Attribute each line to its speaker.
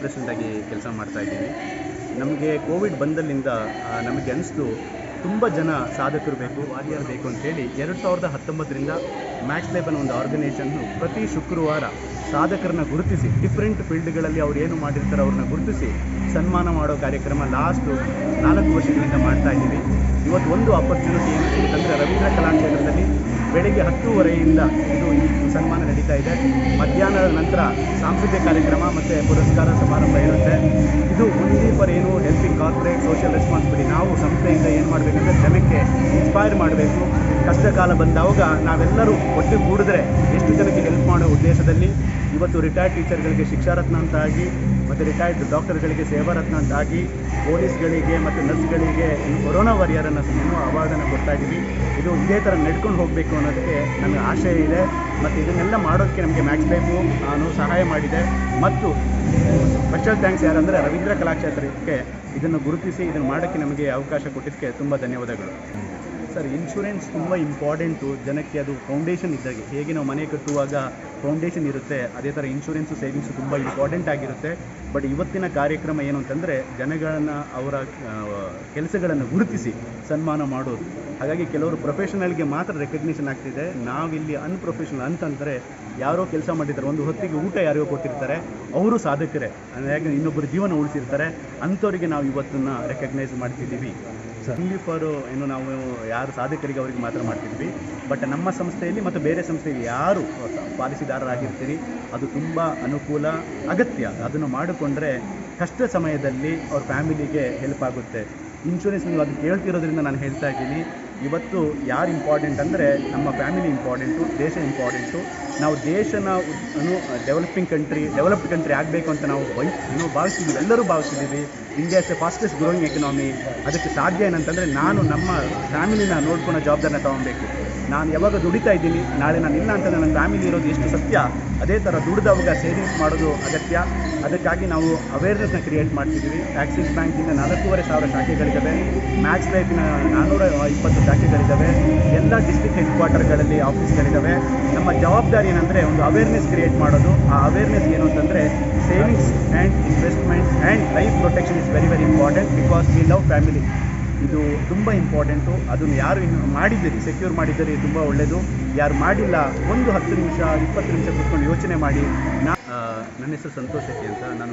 Speaker 1: ಪ್ರೆಸಿಡೆಂಟಾಗಿ ಕೆಲಸ ಮಾಡ್ತಾ ಇದ್ದೀನಿ. ನಮಗೆ ಕೋವಿಡ್ ಬಂದಲ್ಲಿಂದ ನಮಗೆ ಅನಿಸ್ತು ತುಂಬ ಜನ ಸಾಧಕರು ಬೇಕು ವಾರಿಯರ್ ಬೇಕು ಅಂತೇಳಿ ಎರಡು ಸಾವಿರದ ಹತ್ತೊಂಬತ್ತರಿಂದ ಮ್ಯಾಕ್ಸ್ ಲೇಬನ್ ಒಂದು ಆರ್ಗನೈಸೇಷನ್ನು ಪ್ರತಿ ಶುಕ್ರವಾರ ಸಾಧಕರನ್ನ ಗುರುತಿಸಿ, ಡಿಫ್ರೆಂಟ್ ಫೀಲ್ಡ್ಗಳಲ್ಲಿ ಅವ್ರು ಏನು ಮಾಡಿರ್ತಾರೆ ಅವ್ರನ್ನ ಗುರುತಿಸಿ ಸನ್ಮಾನ ಮಾಡೋ ಕಾರ್ಯಕ್ರಮ ಲಾಸ್ಟು ನಾಲ್ಕು ವರ್ಷಗಳಿಂದ ಮಾಡ್ತಾ ಇದ್ದೀವಿ. ಇವತ್ತು ಒಂದು ಆಪರ್ಚುನಿಟಿ ಏನು ಅಂತಂದರೆ ರವೀಂದ್ರ ಕಲಾಕ್ಷೇತ್ರದಲ್ಲಿ ಬೆಳಿಗ್ಗೆ ಹತ್ತೂವರೆಯಿಂದ ಇದು ಈ ಸನ್ಮಾನ ನಡೀತಾ ಇದೆ. ಮಧ್ಯಾಹ್ನದ ನಂತರ ಸಾಂಸ್ಕೃತಿಕ ಕಾರ್ಯಕ್ರಮ ಮತ್ತು ಪುರಸ್ಕಾರ ಸಮಾರಂಭ ಇರುತ್ತೆ. ಇದು ಓನ್ಲಿ ಫಾರ್ ಏನು ಹೆಲ್ಪಿಂಗ್ ಕಾರ್ಪೊರೇಟ್ ಸೋಷಿಯಲ್ ರೆಸ್ಪಾನ್ಸಿಬಿಲಿಟಿ ನಾವು ಸಂಸ್ಥೆಯಿಂದ ಏನು ಮಾಡಬೇಕಂದ್ರೆ ಜನಕ್ಕೆ ಇನ್ಸ್ಪೈರ್ ಮಾಡಬೇಕು. ಕಷ್ಟ ಕಾಲ ಬಂದಾಗ ನಾವೆಲ್ಲರೂ ಒಟ್ಟಿಗೆ ಕೂಡಿದ್ರೆ ಎಷ್ಟು ಜನಕ್ಕೆ ಹೆಲ್ಪ್ ಮಾಡೋ ಉದ್ದೇಶದಲ್ಲಿ ಇವತ್ತು ರಿಟೈರ್ಡ್ ಟೀಚರ್ಗಳಿಗೆ ಶಿಕ್ಷಾರತ್ನ ಅಂತಾಗಿ, ಮತ್ತು ರಿಟೈರ್ಡ್ ಡಾಕ್ಟರ್ಗಳಿಗೆ ಸೇವಾರತ್ನ ಅಂತಾಗಿ, ಪೊಲೀಸ್ಗಳಿಗೆ ಮತ್ತು ನರ್ಸ್ಗಳಿಗೆ ಈ ಕೊರೋನಾ ವಾರಿಯರನ್ನು ಇನ್ನೂ ಅವಾರ್ಡನ್ನು ಕೊಡ್ತಾ ಇದ್ದೀವಿ. ಇದು ಇದೇ ಥರ ನಡ್ಕೊಂಡು ಹೋಗಬೇಕು ಅನ್ನೋದಕ್ಕೆ ನನಗೆ ಆಶಯ ಇದೆ. ಮತ್ತು ಇದನ್ನೆಲ್ಲ ಮಾಡೋದಕ್ಕೆ ನಮಗೆ ಮ್ಯಾಕ್ಸ್ ಲೈಫು ನಾನು ಸಹಾಯ ಮಾಡಿದೆ. ಮತ್ತು ಸ್ಪೆಷಲ್ ಥ್ಯಾಂಕ್ಸ್ ಯಾರಂದರೆ ರವೀಂದ್ರ ಕಲಾಕ್ಷೇತ್ರಕ್ಕೆ ಇದನ್ನು ಗುರುತಿಸಿ ಇದನ್ನು ಮಾಡೋಕ್ಕೆ ನಮಗೆ ಅವಕಾಶ ಕೊಟ್ಟಿದ್ದಕ್ಕೆ ತುಂಬ ಧನ್ಯವಾದಗಳು. ಸರ್ ಇನ್ಶೂರೆನ್ಸ್ ತುಂಬ ಇಂಪಾರ್ಟೆಂಟು ಜನಕ್ಕೆ ಅದು ಫೌಂಡೇಶನ್ ಇದ್ದಾಗೆ. ಹೇಗೆ ನಾವು ಮನೆ ಕಟ್ಟುವಾಗ ಫೌಂಡೇಶನ್ ಇರುತ್ತೆ, ಅದೇ ಥರ ಇನ್ಶೂರೆನ್ಸು ಸೇವಿಂಗ್ಸು ತುಂಬ ಇಂಪಾರ್ಟೆಂಟ್ ಆಗಿರುತ್ತೆ. ಬಟ್ ಇವತ್ತಿನ ಕಾರ್ಯಕ್ರಮ ಏನು ಅಂತಂದರೆ, ಜನಗಳನ್ನು ಅವರ ಕೆಲಸಗಳನ್ನು ಗುರುತಿಸಿ ಸನ್ಮಾನ ಮಾಡೋದು. ಹಾಗಾಗಿ ಕೆಲವರು ಪ್ರೊಫೆಷನಲ್ಗೆ ಮಾತ್ರ ರೆಕಗ್ನಿಷನ್ ಆಗ್ತಿದೆ. ನಾವಿಲ್ಲಿ ಅನ್ಪ್ರೊಫೆಷನಲ್ ಅಂತಂದರೆ, ಯಾರೋ ಕೆಲಸ ಮಾಡಿದ್ದಾರೆ, ಒಂದು ಹೊತ್ತಿಗೆ ಊಟ ಯಾರಿಗೋ ಕೊಟ್ಟಿರ್ತಾರೆ, ಅವರು ಸಾಧಕರೇ. ಅಂದರೆ ಯಾಕೆಂದರೆ ಇನ್ನೊಬ್ಬರು ಜೀವನ ಉಳಿಸಿರ್ತಾರೆ? ಅಂಥವರಿಗೆ ನಾವು ಇವತ್ತನ್ನು ರೆಕಗ್ನೈಸ್ ಮಾಡ್ತಿದ್ದೀವಿ. ಓನ್ಲಿ ಫಾರ್ ಏನು ನಾವು ಯಾರು ಸಾಧಕರಿಗೆ ಅವರಿಗೆ ಮಾತ್ರ ಮಾಡ್ತಿದ್ವಿ. ಬಟ್ ನಮ್ಮ ಸಂಸ್ಥೆಯಲ್ಲಿ ಮತ್ತು ಬೇರೆ ಸಂಸ್ಥೆಯಲ್ಲಿ ಯಾರು ಪಾಲಿಸಿದಾರರಾಗಿರ್ತೀರಿ ಅದು ತುಂಬ ಅನುಕೂಲ ಅಗತ್ಯ. ಅದನ್ನು ಮಾಡಿಕೊಂಡ್ರೆ ಕಷ್ಟ ಸಮಯದಲ್ಲಿ ಅವ್ರ ಫ್ಯಾಮಿಲಿಗೆ ಹೆಲ್ಪ್ ಆಗುತ್ತೆ. ಇನ್ಶೂರೆನ್ಸ್ ನೀವು ಅದು ಕೇಳ್ತಿರೋದ್ರಿಂದ ನಾನು ಹೇಳ್ತಾ ಇದ್ದೀನಿ. ಇವತ್ತು ಯಾರು ಇಂಪಾರ್ಟೆಂಟ್ ಅಂದರೆ ನಮ್ಮ ಫ್ಯಾಮಿಲಿ ಇಂಪಾರ್ಟೆಂಟು ದೇಶ ಇಂಪಾರ್ಟೆಂಟು ನಾವು ದೇಶನ ಅನು ಡೆವಲಪಿಂಗ್ ಕಂಟ್ರಿ ಡೆವಲಪ್ಡ್ ಕಂಟ್ರಿ ಆಗಬೇಕು ಅಂತ ನಾವು ಬೈ ಏನು ಭಾವಿಸಿದ್ದೀವಿ ಎಲ್ಲರೂ ಭಾವಿಸಿದ್ದೀವಿ India is a fastest growing economy ಅದಕ್ಕೆ ಸಾಧ್ಯ ಏನಂತಂದರೆ ನಾನು ನಮ್ಮ ಫ್ಯಾಮಿಲಿನ ನೋಡ್ಕೊಳೋ ಜವಾಬ್ದಾರಿನ ತೊಗೊಬೇಕು. ನಾನು ಯಾವಾಗ ದುಡಿತಾ ಇದ್ದೀನಿ, ನಾಳೆ ನಾನು ಇಲ್ಲ ಅಂತಂದರೆ ನನ್ನ ಫ್ಯಾಮಿಲಿ ಇರೋದು ಎಷ್ಟು ಸತ್ಯ, ಅದೇ ಥರ ದುಡಿದವಾಗ ಸೇವಿಂಗ್ಸ್ ಮಾಡೋದು ಅಗತ್ಯ. ಅದಕ್ಕಾಗಿ ನಾವು ಅವೇರ್ನೆಸ್ನ ಕ್ರಿಯೇಟ್ ಮಾಡ್ತಿದ್ದೀವಿ. ಆ್ಯಕ್ಸಿಸ್ ಬ್ಯಾಂಕಿಂದ ನಾಲ್ಕೂವರೆ ಸಾವಿರ ಶಾಖೆಗಳಿದ್ದಾವೆ. ಮ್ಯಾಕ್ಸ್ ಲೈಫಿನ ನಾನ್ನೂರ ಇಪ್ಪತ್ತು ಶಾಖೆಗಳಿದ್ದಾವೆ. ಎಲ್ಲ ಡಿಸ್ಟ್ರಿಕ್ಟ್ ಹೆಡ್ ಕ್ವಾರ್ಟರ್ಗಳಲ್ಲಿ ಆಫೀಸ್ಗಳಿದ್ದಾವೆ ನಮ್ಮ ಜವಾಬ್ದಾರಿ ಏನಂದರೆ ಒಂದು ಅವೇರ್ನೆಸ್ ಕ್ರಿಯೇಟ್ ಮಾಡೋದು. ಆ ಅವೇರ್ನೆಸ್ ಏನು ಅಂತಂದರೆ savings and investments and life protection is very very important because we love family ಇದು ತುಂಬ ಇಂಪಾರ್ಟೆಂಟು ಅದನ್ನು ಯಾರು ಮಾಡಿದ್ದೀರಿ ಸೆಕ್ಯೂರ್ ಮಾಡಿದ್ದೀರಿ ತುಂಬ ಒಳ್ಳೆಯದು ಯಾರು ಮಾಡಿಲ್ಲ, ಒಂದು ಹತ್ತು ನಿಮಿಷ, ಇಪ್ಪತ್ತು ನಿಮಿಷ ಕೂತ್ಕೊಂಡು ಯೋಚನೆ ಮಾಡಿ. ನಾ ನನ್ನ ಹೆಸರು ಸಂತೋಷ್ ಶೆಟ್ಟಿ ಅಂತ. ನಾನು